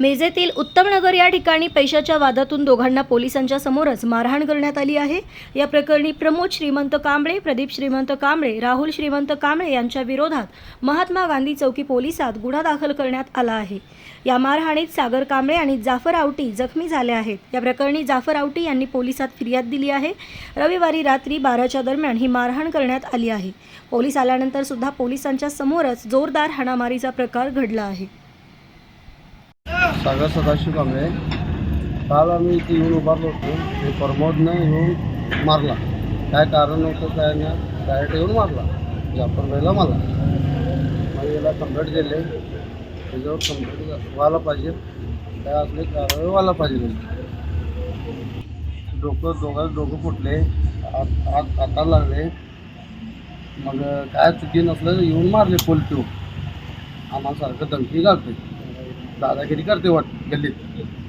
मेजेतील उत्तमनगर या ठिकाणी पैशाच्या वादातून दोघांना पोलिसांच्या समोरच मारहाण करण्यात आली आहे. या प्रकरणी प्रमोद श्रीमंत कांबळे प्रदीप श्रीमंत कांबळे राहुल श्रीमंत कांबळे यांच्या विरोधात महात्मा गांधी चौकी पोलिसात गुन्हा दाखल करण्यात आला आहे. या मारहाणीत सागर कांबळे आणि जाफर आवटी जखमी झाले आहेत. या प्रकरणी जाफर आवटी यांनी पोलिसात फिर्याद दिली आहे. रविवारी रात्री बाराच्या दरम्यान ही मारहाण करण्यात आली आहे. पोलीस आल्यानंतर सुद्धा पोलिसांच्या समोरच जोरदार हाणामारीचा प्रकार घडला आहे. सागर सदाशिव कांबळे काल आम्ही इथे येऊन उभारलो होतो. हे प्रमोदनं येऊन हो, मारला. काय कारण नव्हतं काय नाही डायरेक्ट येऊन मारला. जाफर भाईला मग याला कंप्लेंट केले. त्याच्यावर कंप्लेंट व्हायला पाहिजे. काय असले कारवाई व्हायला पाहिजे. डोकं दोघं डोकं फुटले. हात हात हाताला लागले. मग काय चुकी नसलं तर येऊन मारले पोल ठेवून आम्हाला सारखं धमकी घालते. दादागिरी करते वाट गल्लीत.